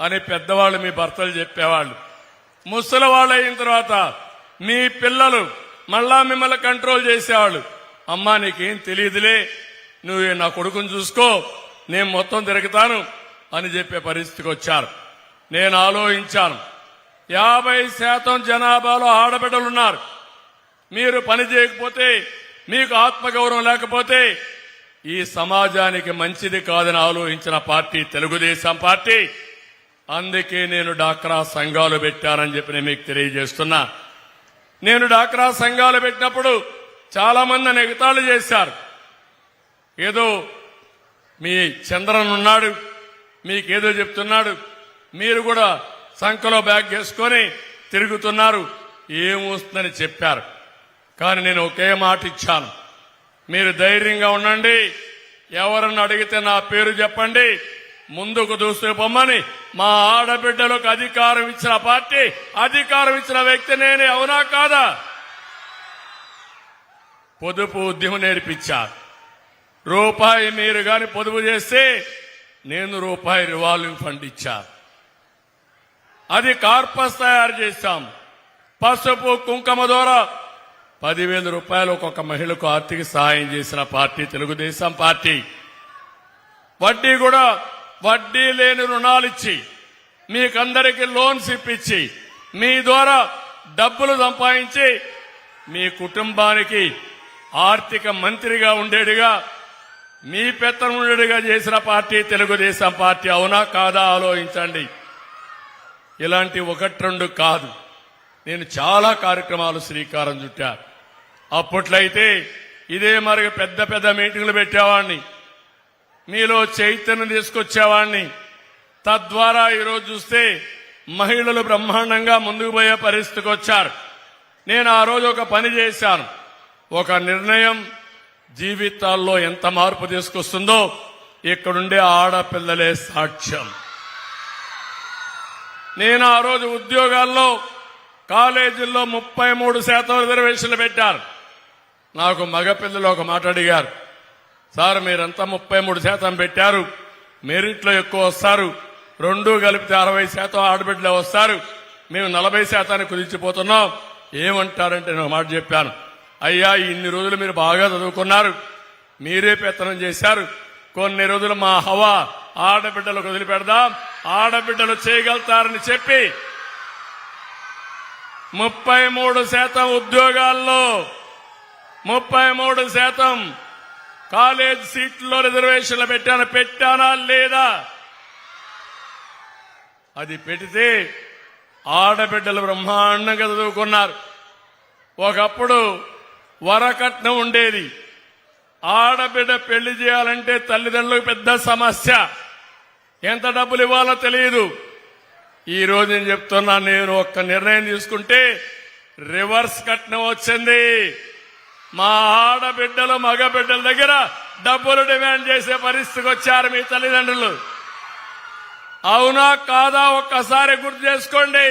అని పెద్దవాళ్ళు మీ భర్తలు చెప్పేవాళ్ళు. ముసలి వాళ్ళు అయిన తర్వాత మీ పిల్లలు మళ్ళా మిమ్మల్ని కంట్రోల్ చేసేవాళ్ళు. అమ్మా నీకేం తెలియదులే నువ్వు నా కొడుకుని చూసుకో. నేను మొత్తం తిరుగుతాను అని చెప్పే పరిస్థితికి వచ్చారు. నేను ఆలోచించాను. యాభై శాతం జనాభాలో ఆడబిడ్డలున్నారు మీరు పని చేయకపోతే మీకు ఆత్మగౌరవం లేకపోతే ఈ సమాజానికి మంచిది కాదని ఆలోచించిన పార్టీ తెలుగుదేశం పార్టీ. అందుకే నేను డాక్రా సంఘాలు పెట్టానని చెప్పి నేను మీకు తెలియజేస్తున్నా. నేను డాక్రా సంఘాలు పెట్టినప్పుడు చాలా మంది నన్ను ఎగతాళి చేశారు. ఏదో మీ చంద్రన్ ఉన్నాడు మీకేదో చెప్తున్నాడు మీరు కూడా సంఖలో బ్యాగ్ వేసుకొని తిరుగుతున్నారు ఏమొస్తుందని చెప్పారు. కానీ నేను ఒకే మాట ఇచ్చాను. మీరు ధైర్యంగా ఉండండి ఎవరన్నా అడిగితే నా పేరు చెప్పండి ముందుకు దూసుకుపోమ్మని మా ఆడబిడ్డలకు అధికారం ఇచ్చిన పార్టీ అధికారం ఇచ్చిన వ్యక్తి నేనే అవునా కాదా? పొదుపు ఉద్యమం నేర్పించారు రూపాయి మీరు గాని పొదుపు చేస్తే నేను రూపాయి రివాల్వింగ్ ఫండ్ ఇచ్చా. అది కార్పస్ తయారు చేశాం. పసుపు కుంకుమ ద్వారా పదివేల రూపాయలు ఒక్కొక్క మహిళకు ఆర్థిక సహాయం చేసిన పార్టీ తెలుగుదేశం పార్టీ. వడ్డీ కూడా వడ్డీ లేని రుణాలు ఇచ్చి మీకందరికీ లోన్స్ ఇప్పించి మీ ద్వారా డబ్బులు సంపాదించి మీ కుటుంబానికి ఆర్థిక మంత్రిగా ఉండేడుగా మీ పెత్తనం ఉండేడుగా చేసిన పార్టీ తెలుగుదేశం పార్టీ అవునా కాదా ఆలోచించండి. ఇలాంటి ఒకటి రెండు కాదు. నేను చాలా కార్యక్రమాలు శ్రీకారం చుట్టా. అప్పట్లయితే ఇదే మరి పెద్ద పెద్ద మీటింగ్లు పెట్టేవాడిని. మీలో చైతన్యం తీసుకొచ్చేవాడిని తద్వారా ఈరోజు చూస్తే మహిళలు బ్రహ్మాండంగా ముందుకు పోయే పరిస్థితికి వచ్చారు. నేను ఆ రోజు ఒక పని చేశాను. ఒక నిర్ణయం జీవితాల్లో ఎంత మార్పు తీసుకొస్తుందో ఇక్కడుండే ఆడపిల్లలే సాక్ష్యం. నేను ఆ రోజు ఉద్యోగాల్లో కాలేజీల్లో ముప్పై మూడు శాతం రిజర్వేషన్లు పెట్టారు. నాకు మగపిల్లలు ఒక మాట అడిగారు. సార్ మీరంతా ముప్పై మూడు శాతం పెట్టారు. మెరిట్లో ఎక్కువ వస్తారు. రెండు కలిపితే అరవై శాతం ఆడబిడ్డలే వస్తారు. మేము నలభై శాతాన్ని కుదించిపోతున్నాం. ఏమంటారంటే నేను మాట చెప్పాను. అయ్యా ఇన్ని రోజులు మీరు బాగా చదువుకున్నారు. మీరే పెత్తనం చేశారు. కొన్ని రోజులు మా హవా ఆడబిడ్డలకు వదిలిపెడదాం. ఆడబిడ్డలు చేయగలుగుతారని చెప్పి ముప్పై మూడు శాతం ఉద్యోగాల్లో ముప్పై మూడు శాతం కాలేజ్ సీట్లో రిజర్వేషన్లు పెట్టాను పెట్టానా లేదా? అది పెడితే ఆడబిడ్డలు బ్రహ్మాండంగా చదువుకున్నారు. ఒకప్పుడు వరకట్నం ఉండేది. ఆడబిడ్డ పెళ్ళి చేయాలంటే తల్లిదండ్రులకు పెద్ద సమస్య. ఎంత డబ్బులు ఇవ్వాలో తెలియదు. ఈ రోజు నేను చెప్తున్నా నేను ఒక్క నిర్ణయం తీసుకుంటే రివర్స్ కట్నం వచ్చింది. మా ఆడబిడ్డలు మగబిడ్డల దగ్గర డబ్బులు డిమాండ్ చేసే పరిస్థితికి వచ్చారు మీ తల్లిదండ్రులు. అవునా కాదా? ఒక్కసారి గుర్తు చేసుకోండి.